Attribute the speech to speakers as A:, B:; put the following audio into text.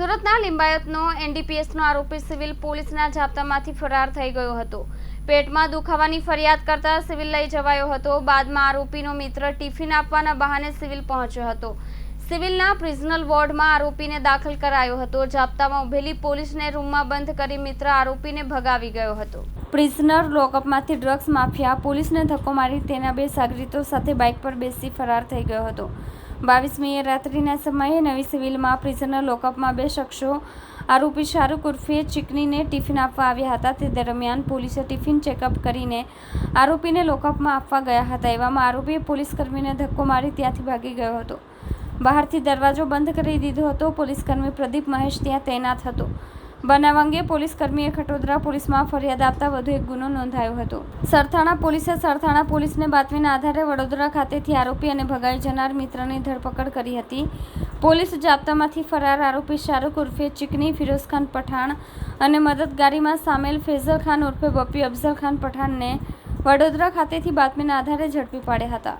A: સુરતના લિંબાયતનો એનડીપીએસનો આરોપી સિવિલ પોલીસના જાપ્તામાંથી ફરાર થઈ ગયો હતો. પેટમાં દુખાવાની ફરિયાદ કરતા સિવિલ લઈ જવાયો હતો. બાદમાં આરોપીનો મિત્ર ટિફિન આપવાના બહાને સિવિલ પહોંચ્યો હતો. સિવિલના પ્રિઝનલ વોર્ડમાં આરોપીને દાખલ કરાયો હતો. જાપ્તામાં ઉભેલી પોલીસને રૂમમાં બંધ કરી મિત્ર આરોપીને ભગાવી ગયો હતો. પ્રિઝનર લોકઅપમાંથી ડ્રગ્સ માફિયા, પોલીસને ધક્કો મારી તેના બે સાગરીતો સાથે બાઇક પર બેસી ફરાર થઈ ગયો હતો. બાવીસમીએ રાત્રિના સમયે નવી સિવિલમાં પ્રિઝનર લોકઅપમાં બે શખ્સો, આરોપી શાહરૂખ ઉર્ફે ચીકનીને ટિફિન આપવા આવ્યા હતા. તે દરમિયાન પોલીસે ટિફિન ચેકઅપ કરીને આરોપીને લોકઅપમાં આપવા ગયા હતા. એવામાં આરોપીએ પોલીસકર્મીને ધક્કો મારી ત્યાંથી ભાગી ગયો હતો. બહારથી દરવાજો બંધ કરી દીધો હતો. પોલીસકર્મી પ્રદીપ મહેશ ત્યાં તૈનાત હતો. બનાવ અંગે પોલીસ કર્મીએ ખટોદરા પોલીસમાં ફરિયાદ આપતા વધુ એક ગુનો નોંધાયો હતો. સરથાણા પોલીસે સરથાણા પોલીસને બાતમીના આધારે વડોદરા ખાતેથી આરોપી અને ભગાઈ જનાર મિત્રની ધરપકડ કરી હતી. પોલીસ જાપ્તામાંથી ફરાર આરોપી શાહરૂખ ઉર્ફે ચિકની, ફિરોઝ ખાન પઠાણ અને મદદગારીમાં સામેલ ફેઝલ ખાન ઉર્ફે બપી અફઝલ ખાન પઠાણને વડોદરા ખાતેથી બાતમીના આધારે ઝડપી પાડ્યા હતા.